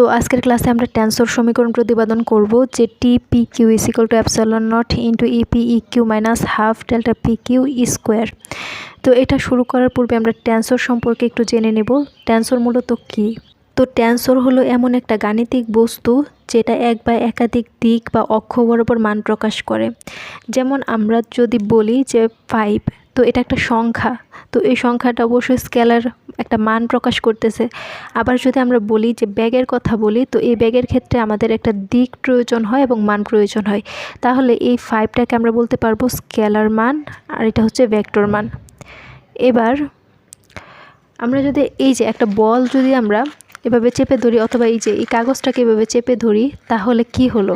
তো আজকের ক্লাসে আমরা ট্যান্সর সমীকরণ প্রতিপাদন করব, যে T P Q is equal to epsilon naught into E P E Q minus half delta P Q square তো এটা শুরু করার পূর্বে আমরা ট্যান্সর সম্পর্কে একটু জেনে নেব। ট্যান্সর মূলত কী? তো ট্যান্সর হলো এমন একটা গাণিতিক বস্তু যেটা এক বা একাধিক দিক বা অক্ষ বরাবর মান প্রকাশ করে। যেমন আমরা যদি বলি যে ফাইভ তো এটা একটা সংখ্যা। তো এই সংখ্যাটা অবশ্যই স্কেলার একটা মান প্রকাশ করতেছে। আবার যদি আমরা বলি যে ব্যাগের কথা বলি, তো এই ব্যাগের ক্ষেত্রে আমাদের একটা দিক প্রয়োজন হয় এবং মান প্রয়োজন হয়। তাহলে এই ফাইভটাকে আমরা বলতে পারব স্কেলার মান, আর এটা হচ্ছে ভেক্টর মান। এবার আমরা যদি এই যে একটা বল যদি আমরা এভাবে চেপে ধরি অথবা এই যে এই কাগজটাকে এভাবে চেপে ধরি, তাহলে কি হলো?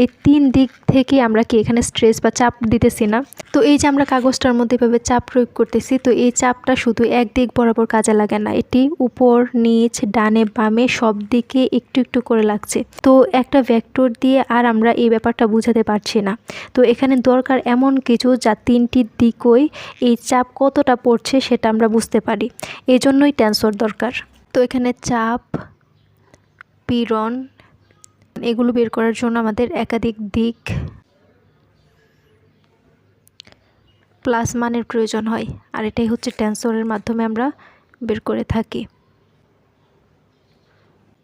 এই তিন দিক থেকে আমরা কি এখানে স্ট্রেস বা চাপ দিতেছি না? তো এই যে আমরা কাগজটার মধ্যে এভাবে চাপ প্রয়োগ করতেছি, তো এই চাপটা শুধু এক দিক বরাবর কাজে লাগে না, এটি উপর, নিচ, ডানে, বামে সব দিকে একটু একটু করে লাগছে। তো একটা ভেক্টর দিয়ে আর আমরা এই ব্যাপারটা বুঝাতে পারছি না। তো এখানে দরকার এমন কিছু যা তিনটি দিকই এই চাপ কতটা পড়ছে সেটা আমরা বুঝতে পারি। এই জন্যই টেন্সর দরকার। তো এখানে চাপ, পীড়ন, এগুলো বের করার জন্য আমাদের একাধিক দিক প্লাস মানের প্রয়োজন হয়। আর এটাই হচ্ছে ট্যান্সরের মাধ্যমে আমরা বের করে থাকি।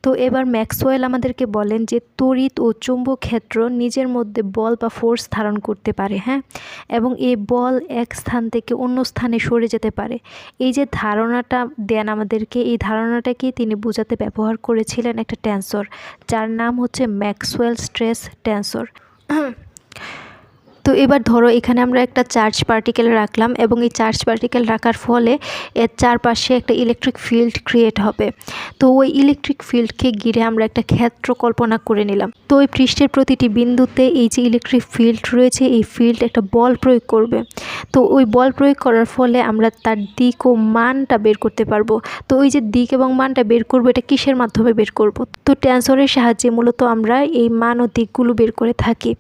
তো এবার ম্যাক্সওয়েল আমাদেরকে বলেন যে তড়িৎ ও চুম্বক ক্ষেত্র নিজের মধ্যে বল বা ফোর্স ধারণ করতে পারে হ্যাঁ? এবং এই বল এক স্থান থেকে অন্য স্থানে সরে যেতে পারে। এই যে ধারণাটা দেন আমাদেরকে, এই ধারণাটাকে তিনি বোঝাতে ব্যবহার করেছিলেন একটা টেন্সর যার নাম হচ্ছে ম্যাক্সওয়েল স্ট্রেস টেন্সর তো এবার ধরো এখানে আমরা একটা চার্জ পার্টিকেল রাখলাম এবং এই চার্জ পার্টিকেল রাখার ফলে এর চারপাশে একটা ইলেকট্রিক ফিল্ড ক্রিয়েট হবে। তো ওই ইলেকট্রিক ফিল্ডকে ঘিরে আমরা একটা ক্ষেত্র কল্পনা করে নিলাম। তো ওই পৃষ্ঠের প্রতিটি বিন্দুতে এই যে ইলেকট্রিক ফিল্ড রয়েছে, এই ফিল্ড একটা বল প্রয়োগ করবে। তো ওই বল প্রয়োগ করার ফলে আমরা তার দিক ও মানটা বের করতে পারব। তো ওই যে দিক এবং মানটা বের করব, এটা কিসের মাধ্যমে বের করব? তো ট্যান্সরের সাহায্যে মূলত আমরা এই মান ও দিকগুলো বের করে থাকি।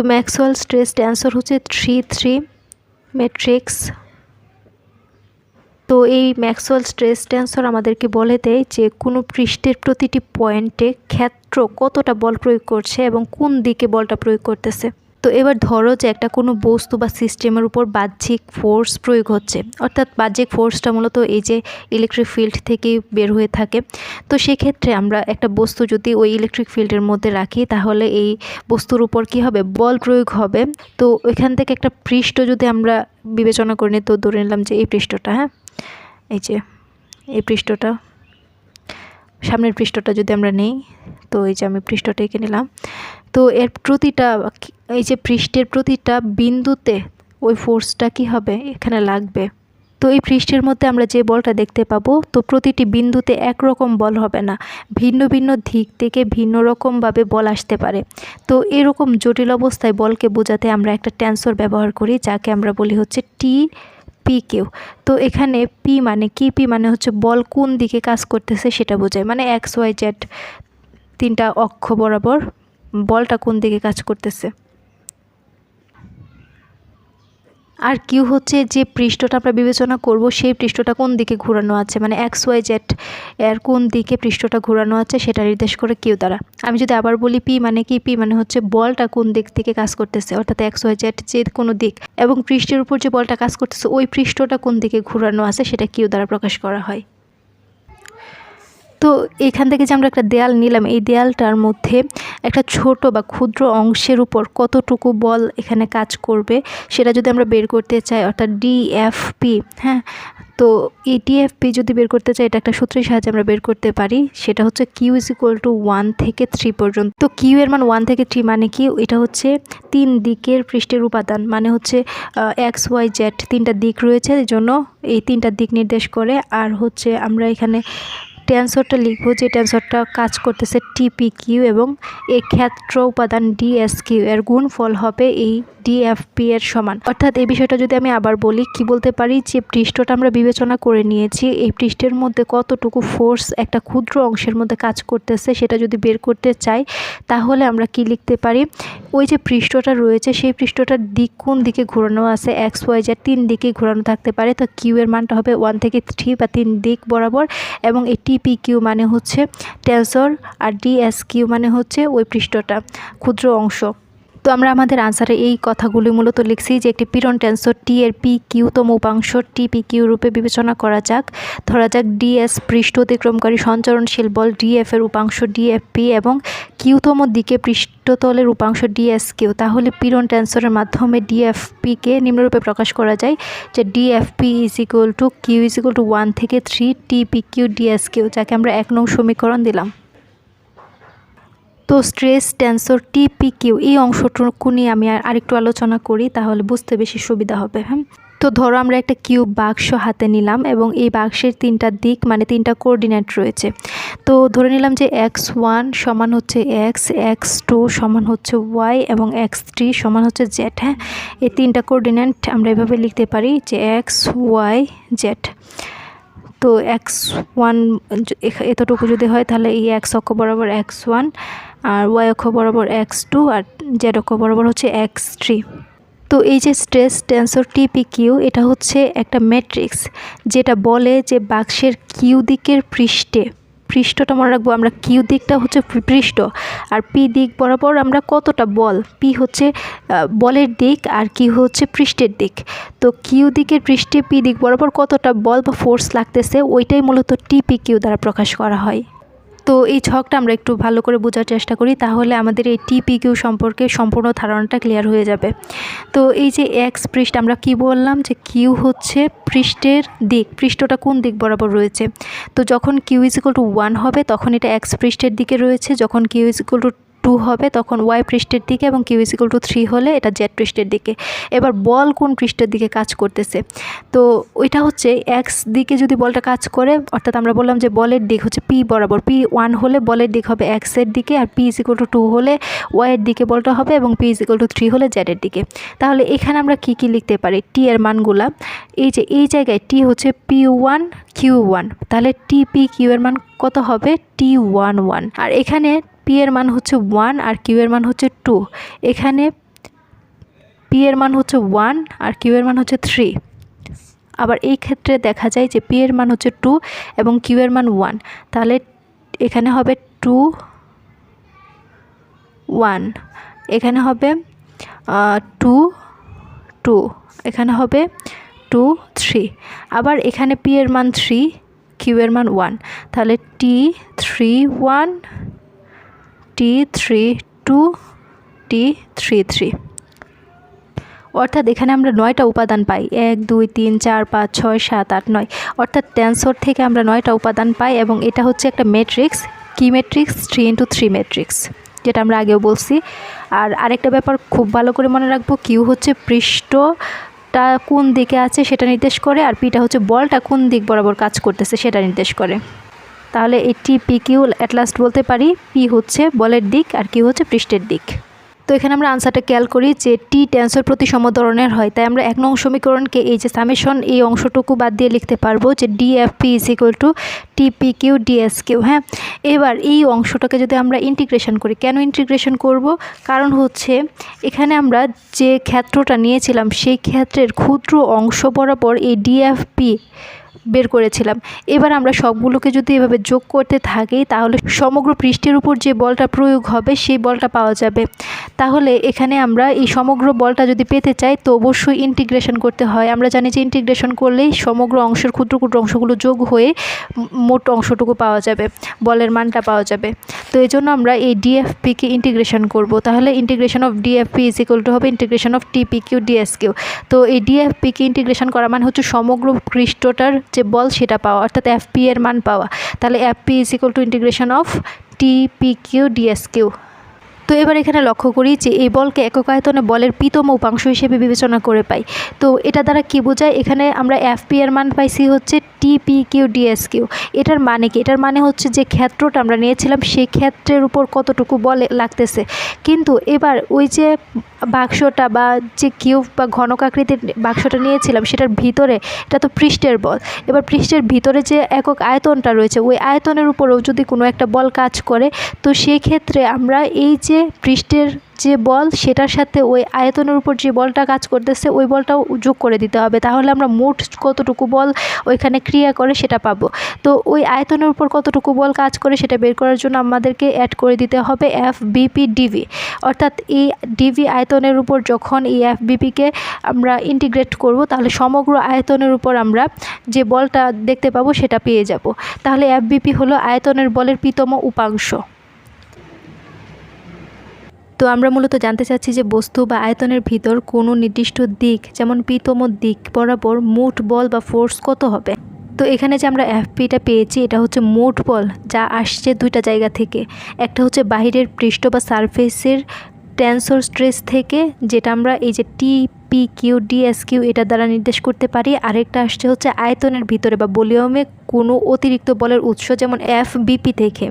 তো ম্যাক্সওয়াল স্ট্রেস অ্যান্সার হচ্ছে থ্রি থ্রি ম্যাট্রিক্স। তো এই ম্যাক্সওয়াল স্ট্রেস টেন্সর আমাদেরকে বলে দেয় যে, কোনো পৃষ্ঠের প্রতিটি পয়েন্টে ক্ষেত্র কতটা বল প্রয়োগ করছে এবং কোন দিকে বলটা প্রয়োগ করতেছে। তো এবার ধরো যে একটা কোনো বস্তু বা সিস্টেমের উপর বাহ্যিক ফোর্স প্রয়োগ হচ্ছে, অর্থাৎ বাহ্যিক ফোর্সটা মূলত এই যে ইলেকট্রিক ফিল্ড থেকেই বের হয়ে থাকে। তো সেক্ষেত্রে আমরা একটা বস্তু যদি ওই ইলেকট্রিক ফিল্ডের মধ্যে রাখি, তাহলে এই বস্তুর উপর কি হবে? বল প্রয়োগ হবে। তো ওইখান থেকে একটা পৃষ্ঠ যদি আমরা বিবেচনা করে নিই তো ধরে নিলাম যে এই পৃষ্ঠটা হ্যাঁ? এই যে, এই পৃষ্ঠটা, সামনের পৃষ্ঠটা যদি আমরা নেই তো এই যে আমি পৃষ্ঠটা এঁকে নিলাম। তো এর প্রতিটা এই যে পৃষ্ঠের প্রতিটা বিন্দুতে ওই ফোর্সটা কি হবে? এখানে লাগবে। তো এই পৃষ্ঠের মধ্যে আমরা যে বলটা দেখতে পাবো, তো প্রতিটি বিন্দুতে একরকম বল হবে না। ভিন্ন ভিন্ন দিক থেকে ভিন্ন রকমভাবে বল আসতে পারে। তো এরকম জটিল অবস্থায় বলকে বোঝাতে আমরা একটা টেন্সর ব্যবহার করি, যাকে আমরা বলি হচ্ছে টি পি কেউ তো এখানে পি মানে কি? পি মানে হচ্ছে বল কোন দিকে কাজ করতেছে সেটা বোঝায়। মানে এক্স ওয়াই জেড তিনটা অক্ষ বরাবর বলটা কোন দিকে কাজ করতেছে? আর কিউ হচ্ছে যে পৃষ্ঠটা আমরা বিবেচনা করব, সেই পৃষ্ঠটা কোন দিকে ঘোরানো আছে? মানে এক্স, ওয়াই, জেড এর কোন দিকে পৃষ্ঠটা ঘোরানো আছে সেটা নির্দেশ করে কিউ দ্বারা। আমি যদি আবার বলি পি মানে কি? পি মানে হচ্ছে বলটা কোন দিক থেকে কাজ করতেছে, অর্থাৎ এক্স, ওয়াই, জেড যে কোনো দিক। এবং পৃষ্ঠের উপর যে বলটা কাজ করতেছে, ওই পৃষ্ঠটা কোন দিকে ঘোরানো আছে সেটা কিউ দ্বারা প্রকাশ করা হয়। তো এখান থেকে যে আমরা একটা দেয়াল নিলাম, এই দেয়ালটার মধ্যে একটা ছোট বা ক্ষুদ্র অংশের উপর কতটুকু বল এখানে কাজ করবে সেটা যদি আমরা বের করতে চাই, অর্থাৎ ডিএফপি হ্যাঁ? তো এই ডিএফপি যদি বের করতে চাই, এটা একটা সূত্রের সাহায্যে আমরা বের করতে পারি, সেটা হচ্ছে Q is equal to one থেকে থ্রি পর্যন্ত। তো কিউ এর মান ওয়ান থেকে থ্রি মানে কি? এটা হচ্ছে তিন দিকের পৃষ্ঠের উপাদান মানে হচ্ছে এক্স ওয়াই জেড তিনটা দিক রয়েছে, এই জন্য এই তিনটা দিক নির্দেশ করে। আর হচ্ছে আমরা এখানে টেন্সরটা লিখব যে টেন্সরটা কাজ করতেছে টিপি কিউ এবং এই ক্ষেত্র উপাদান ডিএস কিউ এর গুণ ফল হবে এই ডিএফপি এর সমান। অর্থাৎ এই বিষয়টা যদি আমি আবার বলি, কি বলতে পারি? যে পৃষ্ঠটা আমরা বিবেচনা করে নিয়েছি, এই পৃষ্ঠের মধ্যে কতটুকু ফোর্স একটা ক্ষুদ্র অংশের মধ্যে কাজ করতেছে সেটা যদি বের করতে চাই, তাহলে আমরা কি লিখতে পারি? ওই যে পৃষ্ঠটা রয়েছে, সেই পৃষ্ঠটার দিক কোন দিকে ঘোরানো আছে? এক্স ওয়াই জেড তিন দিকে ঘোরানো থাকতে পারে। তো কিউ এর মানটা হবে ওয়ান থেকে থ্রি বা তিন দিক বরাবর এবং এই টি কিউ মানে হচ্ছে টেন্সর আর ডিএস কিউ মানে হচ্ছে ওই পৃষ্ঠটা ক্ষুদ্র অংশ। তো আমরা আমাদের আনসারে এই কথাগুলি মূলত লিখছি যে একটি পীড়ন টেন্সর টি এর পি কিউতম উপাংশ টি পি কিউ রূপে বিবেচনা করা যাক। ধরা যাক ডিএস পৃষ্ঠ অতিক্রমকারী সঞ্চরণশীল বল ডিএফ এর উপাংশ ডিএফপি এবং কিউতম দিকে পৃষ্ঠতলের উপাংশ ডিএস কিউ তাহলে পীড়ন টেন্সরের মাধ্যমে ডিএফপিকে নিম্নরূপে প্রকাশ করা যায় যে DFP is equal to Q is equal to one থেকে three TP Q DS Q যাকে আমরা এক নং সমীকরণ দিলাম। তো স্ট্রেস টেন্সর টিপি কিউ এই অংশটুকু নিয়ে আমি আর আরেকটু আলোচনা করি, তাহলে বুঝতে বেশি সুবিধা হবে হ্যাঁ? তো ধরো আমরা একটা কিউব বাক্স হাতে নিলাম এবং এই বাক্সের তিনটা দিক মানে তিনটা কোঅর্ডিনেট রয়েছে। তো ধরে নিলাম যে এক্স ওয়ান সমান হচ্ছে এক্স এক্স টু সমান হচ্ছে ওয়াই এবং এক্স থ্রি সমান হচ্ছে জেড হ্যাঁ? এই তিনটা কোঅর্ডিনেট আমরা এভাবে লিখতে পারি যে এক্স ওয়াই জেড। তো এক্স ওয়ান এতটুকু যদি হয় তাহলে এই এক্স অক্ষ বরাবর এক্স ওয়ান আর ওয়াই অক্ষ বরাবর এক্স টু আর জেড অক্ষ বরাবর হচ্ছে এক্স থ্রি তো এই যে স্ট্রেস টেন্সর টিপি কিউ এটা হচ্ছে একটা ম্যাট্রিক্স যেটা বলে যে বাক্সের কিউ দিকের পৃষ্ঠে, পৃষ্ঠটা মনে রাখব আমরা কিউ দিকটা হচ্ছে পৃষ্ঠ আর পি দিক বরাবর আমরা কতটা বল? পি হচ্ছে বলের দিক আর কি হচ্ছে পৃষ্ঠের দিক। তো কিউ দিকের পৃষ্ঠে পি দিক বরাবর কতটা বল বা ফোর্স লাগতেছে, ওইটাই মূলত টিপি কিউ দ্বারা প্রকাশ করা হয়। তো এই ছকটা আমরা একটু ভালো করে বোঝার চেষ্টা করি, তাহলে আমাদের এই টিপি কিউ সম্পর্কে সম্পূর্ণ ধারণাটা ক্লিয়ার হয়ে যাবে। তো এই যে এক্স পৃষ্ঠ, আমরা কি বললাম যে কিউ হচ্ছে পৃষ্ঠের দিক, পৃষ্ঠটা কোন দিক বরাবর রয়েছে? তো যখন Q is equal to one হবে, তখন এটা এক্স পৃষ্ঠের দিকে রয়েছে, যখন Q is equal to two হবে, তখন ওয়াই পৃষ্ঠের দিকে এবং Q is equal to three হলে এটা জেড পৃষ্ঠের দিকে। এবার বল কোন পৃষ্ঠের দিকে কাজ করতেছে? তো ওইটা হচ্ছে এক্স দিকে যদি বলটা কাজ করে, অর্থাৎ আমরা বললাম যে বলের দিক হচ্ছে পি বরাবর পি ওয়ান হলে বলের দিক হবে এক্সের দিকে আর P is equal to two হলে ওয়াইয়ের দিকে বলটা হবে এবং P is equal to three হলে জেডের দিকে। তাহলে এখানে আমরা কি কি লিখতে পারি? টি এর মানগুলা, এই যে, এই জায়গায় টি হচ্ছে পি ওয়ান কিউ ওয়ান তাহলে টি পি কিউ এর মান কত হবে? টি ওয়ান ওয়ান আর এখানে পি এর মান হচ্ছে ওয়ান আর কিউ এর মান হচ্ছে টু এখানে পি এর মান হচ্ছে ওয়ান আর কিউ এর মান হচ্ছে থ্রি আবার এই ক্ষেত্রে দেখা যায় যে পি এর মান হচ্ছে টু এবং কিউ এর মান ওয়ান তাহলে এখানে হবে টু ওয়ান এখানে হবে টু টু এখানে হবে টু থ্রি আবার এখানে পি এর মান থ্রি কিউ এর মান ওয়ান তাহলে T three one T three two T three three অর্থাৎ এখানে আমরা নয়টা উপাদান পাই। এক, দুই, তিন, চার, পাঁচ, ছয়, সাত, আট, নয়। অর্থাৎ টেন্সর থেকে আমরা নয়টা উপাদান পাই এবং এটা হচ্ছে একটা ম্যাট্রিক্স কি matrix three into three matrix যেটা আমরা আগেও বলছি। আর আরেকটা ব্যাপার খুব ভালো করে মনে রাখব কিউ হচ্ছে পৃষ্ঠটা কোন দিকে আছে সেটা নির্দেশ করে, আর পিটা হচ্ছে বলটা কোন দিক বরাবর কাজ করতেছে সেটা নির্দেশ করে। তাহলে এটি পি কিউ অ্যাট লাস্ট বলতে পারি। পি হচ্ছে বলের দিক আর কিউ হচ্ছে পৃষ্ঠের দিক। তো এখানে আমরা আনসারটা খেয়াল করি যে টি টেন্সর প্রতি সম ধরনের হয়। তাই আমরা এক নং সমীকরণকে এই যে সামেশন এই অংশটুকু বাদ দিয়ে লিখতে পারব যে DFP is equal to TP Q DS Q হ্যাঁ? এবার এই অংশটাকে যদি আমরা ইন্টিগ্রেশন করি, কেন ইন্টিগ্রেশন করব? কারণ হচ্ছে এখানে আমরা যে ক্ষেত্রটা নিয়েছিলাম, সেই ক্ষেত্রের ক্ষুদ্র অংশ বরাবর এই ডিএফপি বের করেছিলাম। এবার আমরা সবগুলোকে যদি এভাবে যোগ করতে থাকি, তাহলে সমগ্র পৃষ্ঠের উপর যে বলটা প্রয়োগ হবে, সেই বলটা পাওয়া যাবে। তাহলে এখানে আমরা এই সমগ্র বলটা যদি পেতে চাই, তো অবশ্যই ইন্টিগ্রেশন করতে হয়। আমরা জানি যে ইন্টিগ্রেশন করলেই সমগ্র অংশের ক্ষুদ্র ক্ষুদ্র অংশগুলো যোগ হয়ে মোট অংশটুকু পাওয়া যাবে, বলের মানটা পাওয়া যাবে। তো এই জন্য আমরা এই ডিএফপিকে ইন্টিগ্রেশন করব। তাহলে integration of DFP is equal to হবে integration of TP Q DS Q তো এই ডিএফপিকে ইন্টিগ্রেশন করা মানে হচ্ছে সমগ্র পৃষ্ঠটার যে বল সেটা পাওয়া, অর্থাৎ এফপি এর মান পাওয়া। তাহলে FP is equal to integration of TP Q DS Q তো এবার এখানে লক্ষ্য করি যে এই বলকে একক আয়তনে বলের পিতম উপাংশ হিসেবে বিবেচনা করে পাই। তো এটা দ্বারা কি বোঝায়? এখানে আমরা এফপি এর মান পাইছি হচ্ছে টিপি কিউ ডিএস কিউ এটার মানে কি? এটার মানে হচ্ছে যে ক্ষেত্রটা আমরা নিয়েছিলাম, সেই ক্ষেত্রের উপর কতটুকু বল লাগতেছে। কিন্তু এবার ওই যে বাক্সটা বা যে কিউব বা ঘনক আকৃতির বাক্সটা নিয়েছিলাম, সেটার ভিতরে, এটা তো পৃষ্ঠের বল। এবার পৃষ্ঠের ভিতরে যে একক আয়তনটা রয়েছে, ওই আয়তনের উপরেও যদি কোনো একটা বল কাজ করে, তো সেই ক্ষেত্রে আমরা এই যে যে পৃষ্ঠের যে বল, সেটার সাথে ওই আয়তনের উপর যে বলটা কাজ করতেছে, ওই বলটাও যোগ করে দিতে হবে। তাহলে আমরা মোট কতটুকু বল ওইখানে ক্রিয়া করে সেটা পাবো। তো ওই আয়তনের উপর কতটুকু বল কাজ করে সেটা বের করার জন্য আমাদেরকে অ্যাড করে দিতে হবে এফ বিপি ডিভি অর্থাৎ এই ডিভি আয়তনের উপর যখন এই এফ বিপিকে আমরা ইন্টিগ্রেট করব, তাহলে সমগ্র আয়তনের উপর আমরা যে বলটা দেখতে পাবো, সেটা পেয়ে যাব। তাহলে এফ বিপি হলো আয়তনের বলের পিতম উপাংশ। তো আমরা মূলত জানতে চাচ্ছি যে বস্তু বা আয়তনের ভিতর কোনো নির্দিষ্ট দিক, যেমন পিতম দিক বরাবর মোট বল বা ফোর্স কত হবে? তো এখানে যে আমরা এফপিটা পেয়েছি, এটা হচ্ছে মোট বল যা আসছে দুইটা জায়গা থেকে। একটা হচ্ছে বাহিরের পৃষ্ঠ বা সারফেসের টেন্সর স্ট্রেস থেকে, যেটা আমরা এই যে T P Q DS Q এটা দ্বারা নির্দেশ করতে পারি। আরেকটা আসছে হচ্ছে আয়তনের ভিতরে বা বলিউমে কোনো অতিরিক্ত বলের উৎস, যেমন এফ বিপি থেকে।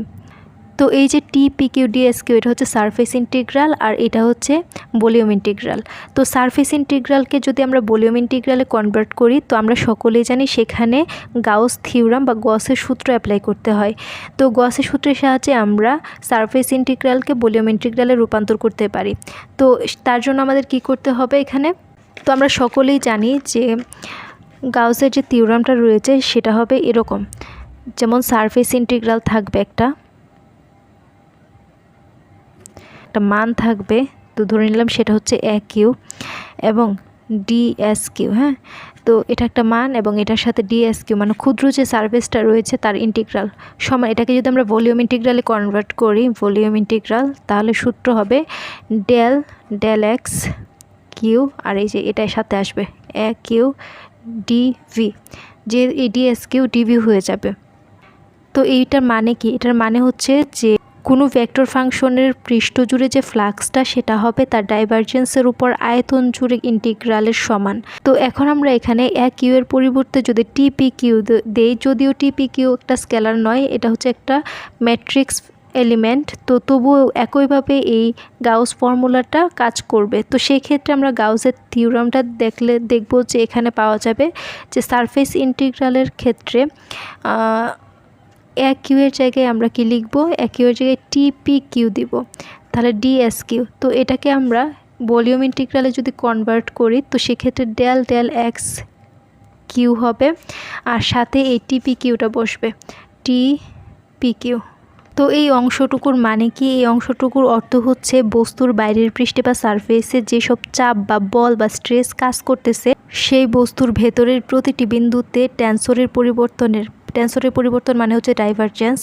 তো এই যে T P Q DS Q এটা হচ্ছে সারফেস ইন্টিগ্রাল আর এটা হচ্ছে ভলিউম ইন্টিগ্রাল তো সারফেস ইন্টিগ্রালকে যদি আমরা ভলিউম ইন্টিগ্রালে কনভার্ট করি, তো আমরা সকলেই জানি সেখানে গাউস থিওরাম বা গসের সূত্র অ্যাপ্লাই করতে হয়। তো গসের সূত্রের সাহায্যে আমরা সারফেস ইন্টিগ্রালকে ভলিউম ইন্টিগ্রালে রূপান্তর করতে পারি। তো তার জন্য আমাদের কি করতে হবে এখানে? তো আমরা সকলেই জানি যে গাউসের যে থিওরামটা রয়েছে, সেটা হবে এরকম। যেমন সারফেস ইন্টিগ্রাল থাকবে একটা একটা মান থাকবে, তো ধরে নিলাম সেটা হচ্ছে এ কিউ এবং ডিএস কিউ হ্যাঁ? তো এটা একটা মান এবং এটার সাথে ডিএস কিউ মানে ক্ষুদ্র যে সার্ভিসটা রয়েছে তার ইন্টিগ্রাল সমান। এটাকে যদি আমরা ভলিউম ইন্টিগ্রালে কনভার্ট করি, ভলিউম ইন্টিগ্রাল, তাহলে সূত্র হবে ডেল ডেল এক্স কিউ আর এই যে এটার সাথে আসবে এ কিউ ডিভি, যে এই ডিএস কিউ ডিভি হয়ে যাবে। তো এইটার মানে কি? এটার মানে হচ্ছে যে কোনো ভেক্টর ফাংশনের পৃষ্ঠ জুড়ে যে ফ্লাক্সটা সেটা হবে তার ডাইভারজেন্সের উপর আয়তন জুড়ে ইন্টিগ্রালের সমান। তো এখন আমরা এখানে এক কিউ এর পরিবর্তে যদি টিপি কিউ দেই, যদিও টিপি কিউ একটা স্কেলার নয়, এটা হচ্ছে একটা ম্যাট্রিক্স এলিমেন্ট তো তবুও একইভাবে এই গাউস ফর্মুলাটা কাজ করবে। তো সেই ক্ষেত্রে আমরা গাউসের থিওরামটা দেখলে দেখব যে এখানে পাওয়া যাবে যে সারফেস ইন্টিগ্রালের ক্ষেত্রে কিউ এর জায়গায় আমরা কি লিখব? কিউ এর জায়গায় টিপি কিউ দিব। তাহলে ডিএস কিউ তো এটাকে আমরা ভলিউম ইন্টিগ্রালে যদি কনভার্ট করি, তো সেক্ষেত্রে ডেল ডেল এক্স কিউ হবে আর সাথে এই টিপি কিউটা বসবে। টি পি কিউ তো এই অংশটুকুর মানে কি? এই অংশটুকুর অর্থ হচ্ছে বস্তুর বাইরের পৃষ্ঠে বা সারফেসে যেসব চাপ বা বল বা স্ট্রেস কাজ করতেছে, সেই বস্তুর ভেতরের প্রতিটি বিন্দুতে ট্যান্সরের পরিবর্তনের টেন্সরের পরিবর্তন মানে হচ্ছে ডাইভারজেন্স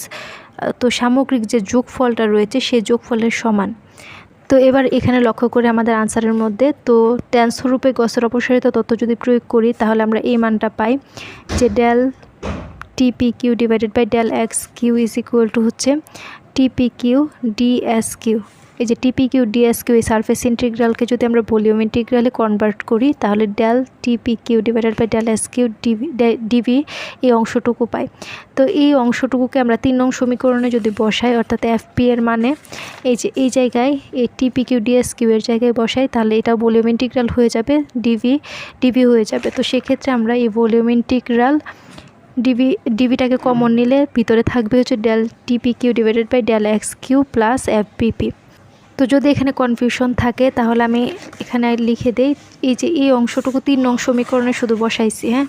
তো সামগ্রিক যে যোগফলটা রয়েছে সেই যোগফলের সমান। তো এবার এখানে লক্ষ্য করে আমাদের আনসারের মধ্যে, তো টেন্সর রূপে গসের অপসারিত তথ্য যদি প্রয়োগ করি, তাহলে আমরা এই মানটা পাই যে del TP Q divided by del X Q is equal to হচ্ছে টিপি কিউ ডিএস কিউ। এই যে টিপি কিউ ডিএস কিউ এই সারফেস ইন্টিগ্রালকে যদি আমরা ভলিউম ইন্টিগ্রালে কনভার্ট করি, তাহলে del TP Q divided by del S Q DV DV এই অংশটুকু পাই। তো এই অংশটুকুকে আমরা তিন নং সমীকরণে যদি বসাই, অর্থাৎ এফপি এর মানে এই যে এই জায়গায় এই টিপি কিউ এর জায়গায় বসাই, তাহলে এটা ভলিউম ইন্টিগ্রাল হয়ে যাবে ডিভি ডিভি হয়ে যাবে। তো সেক্ষেত্রে আমরা এই ভলিউম ইন্টিগ্রাল ডিভি ডিভিটাকে কমন নিলে ভিতরে থাকবে হচ্ছে del TP Q divided by del X Q plus F PP তো যদি এখানে কনফিউশন থাকে, তাহলে আমি এখানে লিখে দেই, এই যে এই অংশটুকু তিন নং সমীকরণে শুধু বসাইছি হ্যাঁ?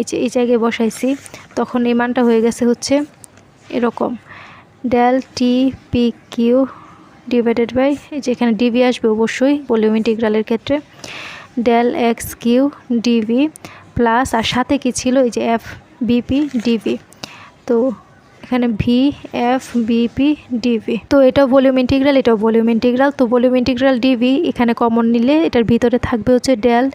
এই যে এই জায়গায় বসাইছি, তখন এই মানটা হয়ে গেছে হচ্ছে এরকম। Del T P Q divided by এই যে এখানে ডিভি আসবে অবশ্যই, ভলিউম ইন্টিগ্রালের ক্ষেত্রে। Del X Q DV plus আর সাথে কি ছিল? এই যে এফ বিপি ডিভি তো এখানে ভি এফ বিপি ডিভি তো এটা ভলিউম ইন্টিগ্রাল এটাও ভলিউম ইন্টিগ্রাল তো ভলিউম ইন্টিগ্রাল ডিভি এখানে কমন নিলে এটার ভিতরে থাকবে হচ্ছে del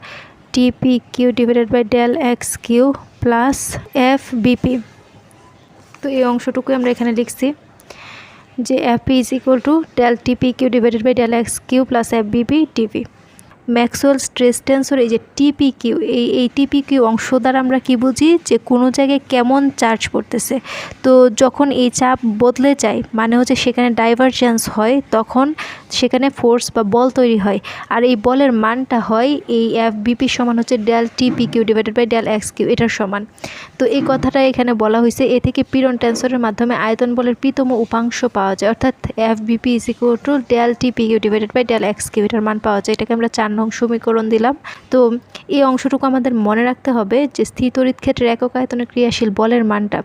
TP Q divided by del X Q plus F BP তো এই অংশটুকু আমরা এখানে লিখছি যে F P is equal to del TP Q divided by del X Q plus F BP DV Maxwell stress tensor, এই যে TP Q এই এই টিপি কিউ অংশ দ্বারা আমরা কি বুঝি? যে কোনো জায়গায় কেমন চার্জ পড়তেছে। তো যখন এই চাপ বদলে যায় মানে হচ্ছে সেখানে ডাইভারজেন্স হয়, তখন সেখানে ফোর্স বা বল তৈরি হয়। আর এই বলের মানটা হয় এই এফ বিপি সমান হচ্ছে del TP Q divided by del X Q এটার সমান। তো এই কথাটা এখানে বলা হয়েছে, এ থেকে পিরন টেন্সরের মাধ্যমে আয়তন বলের প্রীতম উপাংশ পাওয়া যায়। অর্থাৎ F BP is equal to del TP Q divided by del X Q এটার মান পাওয়া যায়। এটাকে আমরা চার নং সমীকরণ দিলাম। তো এই অংশটুকু আমাদের মনে রাখতে হবে যে স্থির তড়িৎ ক্ষেত্রে একক আয়তনে ক্রিয়াশীল বলের মানটা।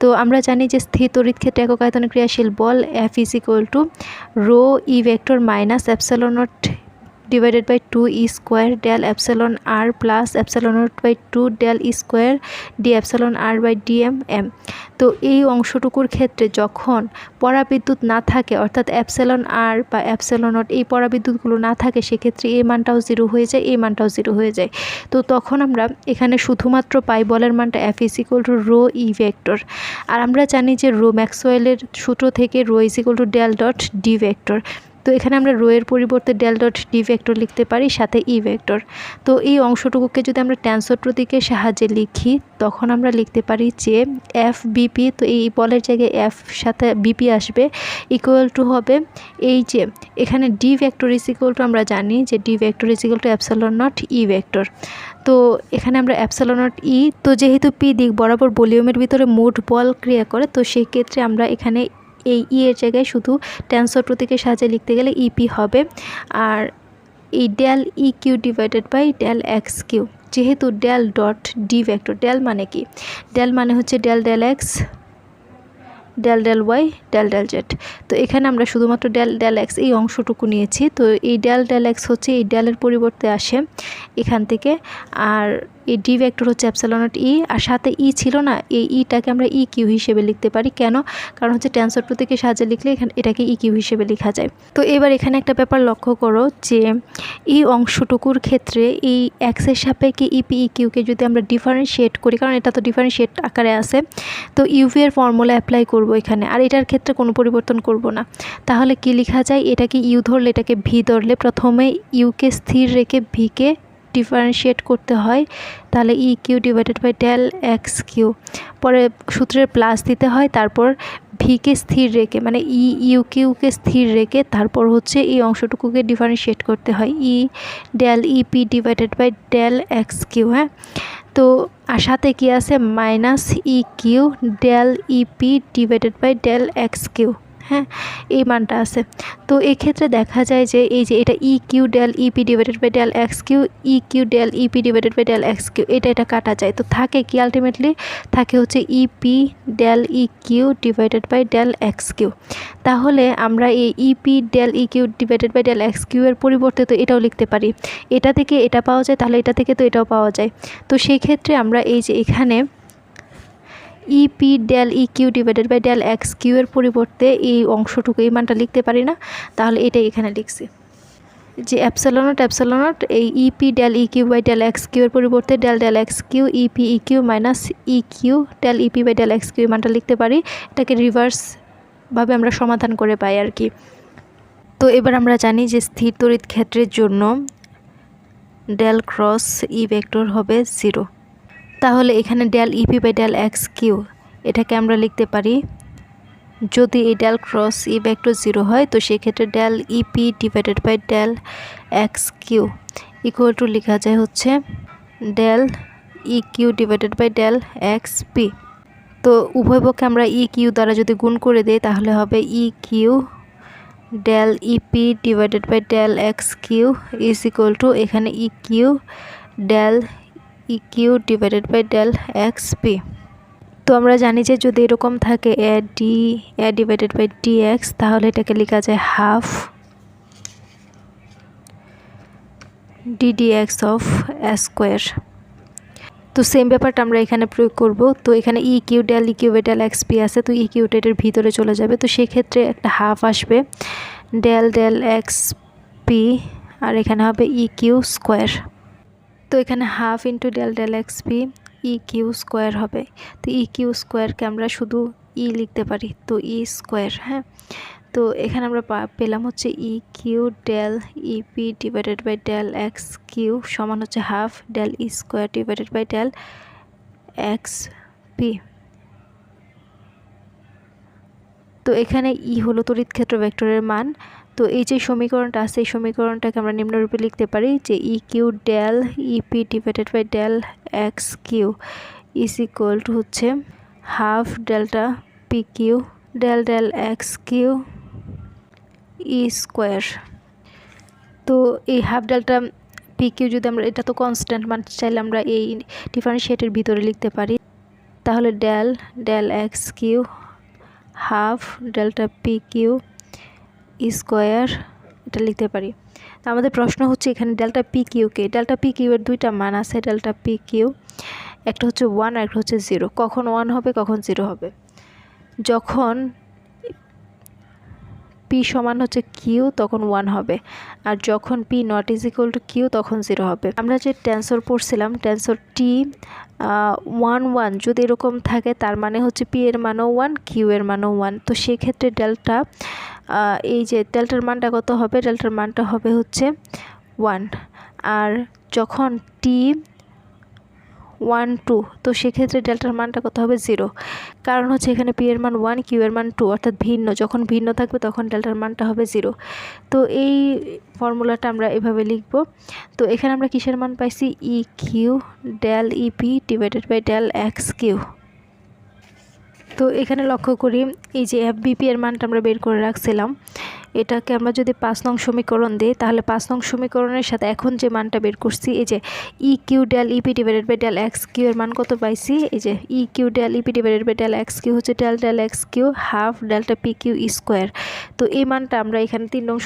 তো আমরা জানি যে স্থির তড়িৎ ক্ষেত্রে একক আয়তনে ক্রিয়াশীল বল F is equal to rho E vector minus epsilon naught divided by two E square del epsilon R plus epsilon naught by two del E square D epsilon R by D M M তো এই অংশটুকুর ক্ষেত্রে যখন পরাবিদ্যুৎ না থাকে, অর্থাৎ epsilon আর বা epsilon not এই পরাবিদ্যুৎগুলো না থাকে, সেক্ষেত্রে এই মানটাও জিরো হয়ে যায়, এই মানটাও জিরো হয়ে যায়। তো তখন আমরা এখানে শুধুমাত্র পাই বলের মানটা F is equal to rho E vector আর আমরা জানি যে রো ম্যাক্সওয়েলের সূত্র থেকে rho is equal to del dot D vector তো এখানে আমরা রোয়ের পরিবর্তে ডেল ডট ডি ভেক্টর লিখতে পারি, সাথে ই ভেক্টর তো এই অংশটুকুকে যদি আমরা ট্যান্সর প্রতীকের সাহায্যে লিখি, তখন আমরা লিখতে পারি যে এফ বিপি তো এই বলের জায়গায় এফ সাথে বিপি আসবে ইকুয়াল টু হবে এই যে এখানে D vector is equal to আমরা জানি যে D vector is equal to epsilon naught E vector তো এখানে আমরা অ্যাপসালন নট ই তো যেহেতু পি দিক বরাবর ভলিউমের ভিতরে মোট বল ক্রিয়া করে, তো সেই ক্ষেত্রে আমরা এখানে এই ই এর জায়গায় শুধু ট্যান্সর প্রতীকের সাহায্যে লিখতে গেলে ইপি হবে। আর এই del E Q divided by del X Q যেহেতু del dot D vector del মানে কি? ডেল মানে হচ্ছে del del X del del Y del del Z তো এখানে আমরা শুধুমাত্র ডেল ডেল এক্স এই অংশটুকু নিয়েছি। তো এই ডেল ডেল এক্স হচ্ছে এই ডেলের পরিবর্তে আসে এখান থেকে। আর এই ডি ভেক্টর হচ্ছে অ্যাপসালনট ই আর সাথে ই ছিল না, এই ইটাকে আমরা ই কিউ হিসেবে লিখতে পারি। কেন? কারণ হচ্ছে ট্যান্সর প্রতীকে সাহায্যে লিখলে এখানে এটাকে ই কিউ হিসেবে লেখা যায়। তো এবার এখানে একটা ব্যাপার লক্ষ্য করো যে এই অংশটুকুর ক্ষেত্রে এই এক্সের সাপেক্ষে ইপি ই কিউকে যদি আমরা ডিফারেন্সিয়েট করি, কারণ এটা তো ডিফারেন্সিয়েট আকারে আছে, তো ইউভি এর ফর্মুলা অ্যাপ্লাই করব এখানে, আর এটার ক্ষেত্রে কোনো পরিবর্তন করব না। তাহলে কি লেখা যায়? এটাকে ইউ ধরলে, এটাকে ভি ধরলে প্রথমে ইউকে স্থির রেখে ভিকে ডিফারেন্সিয়েট করতে হয়, তাহলে E Q divided by del X Q পরে সূত্রের প্লাস দিতে হয়, তারপর ভিকে স্থির রেখে মানে ই ইউ কিউকে স্থির রেখে, তারপর হচ্ছে এই অংশটুকুকে ডিফারেন্সিয়েট করতে হয়। E del EP divided by del X Q হ্যাঁ? তো আর সাথে কী আছে? Minus E Q del EP divided by del X Q হ্যাঁ এই মানটা আছে। তো এক্ষেত্রে দেখা যায় যে এই যে এটা E Q del EP divided by del X Q E Q del EP divided by del X Q এটা এটা কাটা যায়। তো থাকে কি আলটিমেটলি থাকে হচ্ছে EP del E Q divided by del X Q তাহলে আমরা এই EP del E Q divided by del X Q এর পরিবর্তে তো এটাও লিখতে পারি। এটা থেকে এটা পাওয়া যায়, তাহলে এটা থেকে তো এটাও পাওয়া যায়। তো সেই ক্ষেত্রে আমরা এই যে এখানে EP del E Q divided by del X Q এর পরিবর্তে এই অংশটুকু এই মানটা লিখতে পারি না, তাহলে এটাই এখানে লিখছি। যে অ্যাপসালনট অ্যাপসালনট এই EP del E Q by del X Q এর পরিবর্তে del del X Q EP E Q minus E Q del EP by del X Q মানটা লিখতে পারি, এটাকে রিভার্সভাবে আমরা সমাধান করে পাই আর কি। তো এবার আমরা জানি যে স্থির তড়িৎ ক্ষেত্রের জন্য ডেল ক্রস ই ভেক্টর হবে জিরো তাহলে এখানে del EP by del X Q এটাকে আমরা লিখতে পারি যদি এই del cross E back to zero হয়, তো সেক্ষেত্রে del EP divided by del X Q equal to লেখা যায় হচ্ছে del E Q divided by del X P. তো উভয় পক্ষে আমরা ই কিউ দ্বারা যদি গুণ করে দিই, তাহলে হবে E Q del EP divided by del X Q is equal to এখানে E Q del E Q divided by del X P তো আমরা জানি যে যদি এরকম থাকে A D A divided by D X তাহলে এটাকে লেখা যায় half D D X of square তো সেম ব্যাপারটা আমরা এখানে প্রয়োগ করব। তো এখানে E Q del E Q del X P আছে, তো ই কিউটা এটার ভিতরে চলে যাবে। তো সেক্ষেত্রে একটা হাফ আসবে ডেল ডেল এক্স পি আর এখানে হবে ই কিউ স্কোয়ার তো এখানে half into del del X P E Q square হবে। তো ই কিউ স্কোয়ারকে আমরা শুধু ই লিখতে পারি, তো ই স্কোয়ার হ্যাঁ? তো এখানে আমরা পেলাম হচ্ছে E Q del EP divided by del X Q সমান হচ্ছে half del E square divided by del X P তো এখানে ই হলো তড়িৎ ক্ষেত্র ভেক্টরের মান তো এই যে সমীকরণটা আছে এই সমীকরণটাকে আমরা নিম্নরূপে লিখতে পারি যে E Q del EP divided by del X Q is equal to হচ্ছে half delta P Q del del X Q E square তো এই হাফ ডেল্টা পি কিউ যদি আমরা, এটা তো কনস্ট্যান্ট মান চাইলে আমরা এই ডিফারেন্সিয়েটের ভিতরে লিখতে পারি। তাহলে del del X Q half delta P Q square এটা লিখতে পারি। আমাদের প্রশ্ন হচ্ছে এখানে ডেল্টা পি কিউকে ডেল্টা পি কিউ এর দুইটা মান আছে, ডেল্টা পি কিউ। একটা হচ্ছে ওয়ান আর একটা হচ্ছে জিরো। কখন ওয়ান হবে, কখন জিরো হবে? যখন পি সমান হচ্ছে কিউ, তখন ওয়ান হবে। আর যখন P not is equal to Q, তখন জিরো হবে। আমরা যে টেন্সর পড়ছিলাম, টেন্সর টি ওয়ান ওয়ান যদি এরকম থাকে, তার মানে হচ্ছে পি এর মানও ওয়ান, কিউ এর মানও ওয়ান। তো সেক্ষেত্রে ডেল্টা এই যে ডেল্টার মানটা কত হবে? ডেল্টার মানটা হবে হচ্ছে ওয়ান আর যখন টি ওয়ান টু তো সেক্ষেত্রে ডেল্টার মানটা কত হবে? জিরো কারণ হচ্ছে এখানে পি এর মান ওয়ান কিউ এর মান টু অর্থাৎ ভিন্ন। যখন ভিন্ন থাকবে তখন ডেল্টার মানটা হবে জিরো তো এই ফর্মুলাটা আমরা এভাবে লিখব। তো এখানে আমরা কিসের মান পাইছি? E Q del EP divided by del X Q তো এখানে লক্ষ্য করি, এই যে এফ এর মানটা আমরা বের করে রাখছিলাম, এটাকে আমরা যদি পাঁচ নং সমীকরণ দিই, তাহলে পাঁচ নং সমীকরণের সাথে এখন যে মানটা বের করছি, এই যে E Q del EP divided by del X Q এর মান কত পাইছি, এই যে E Q del EP divided by del X Q হচ্ছে del del X Q half delta P Q square তো এই মানটা আমরা এখানে তিন নং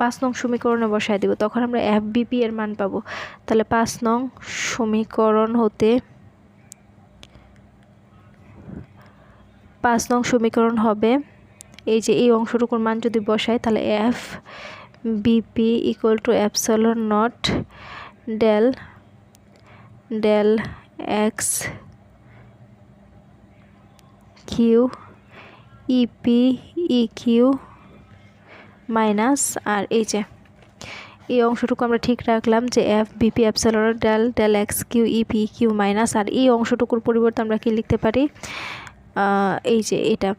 পাঁচ নং সমীকরণে বসায় দেবো, তখন আমরা এফ বিপি এর মান পাবো। তাহলে পাঁচ নং সমীকরণ হতে পাঁচ নং সমীকরণ হবে। এই যে এই অংশটুকুর মান যদি বসাই, তাহলে F BP equal to epsilon not del del X Q EP E Q minus আর এই যে, এই অংশটুকু আমরা ঠিক রাখলাম যে F BP epsilon del del X Q EP Q minus আর এই অংশটুকুর পরিবর্তে আমরা কি লিখতে পারি? এই যে এটা।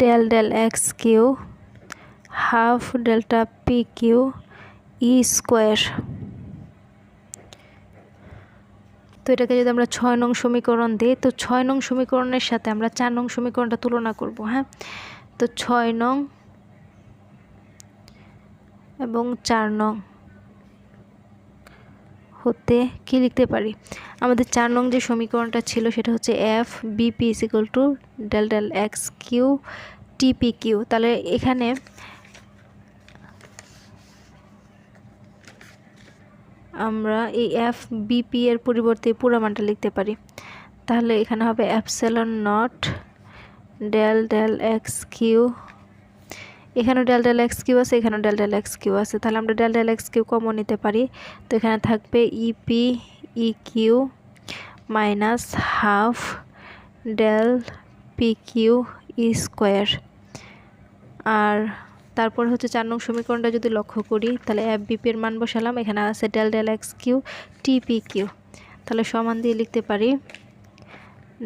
Del del X Q half delta P Q E square তো এটাকে যদি আমরা ছয় নং সমীকরণ দিই, তো ছয় নং সমীকরণের সাথে আমরা চার নং সমীকরণটা তুলনা করব হ্যাঁ? তো ছয় নং এবং চার নং। হতে কি লিখতে পারি? আমাদের চার নং যে সমীকরণটা ছিল সেটা হচ্ছে F BP is equal to del del X Q TP Q. তাহলে এখানে আমরা এই এফ বিপি এর পরিবর্তে পুরো মানটা লিখতে পারি। তাহলে এখানে হবে epsilon not del del X Q এখানেও ডেল এক্স কিউ আছে, এখানেও ডেল এক্স কিউ আছে। তাহলে আমরা ডেল এক্স কিউ কমন নিতে পারি। তো এখানে থাকবে EP E Q minus half del P Q E square আর তারপর হচ্ছে চার নং সমীকরণটা যদি লক্ষ্য করি, তাহলে এফ বিপির মান বসালাম। এখানে আছে del del X Q TP Q তাহলে সমান দিয়ে লিখতে পারি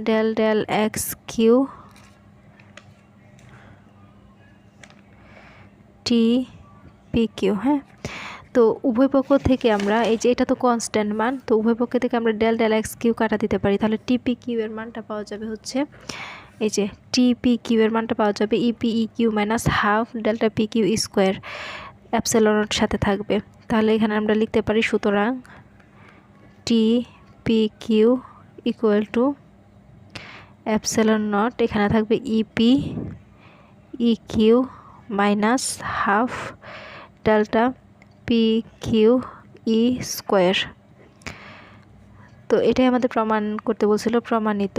del del X Q T P Q হ্যাঁ? তো উভয় পক্ষ থেকে আমরা, এই যে এটা তো কনস্ট্যান্ট মান, তো উভয় পক্ষ থেকে আমরা ডেল ডেল এক্স কিউ কাটা দিতে পারি। তাহলে টিপি কিউ এর মানটা পাওয়া যাবে হচ্ছে, এই যে টিপি কিউ এর মানটা পাওয়া যাবে EP E Q minus half delta P Q square অ্যাপসেলনের সাথে থাকবে। তাহলে এখানে আমরা লিখতে পারি সুতরাং T P Q equal to epsilon not এখানে থাকবে EP E Q minus half delta P Q E square. তো এটাই আমাদের প্রমাণ করতে বলছিল প্রমাণিত।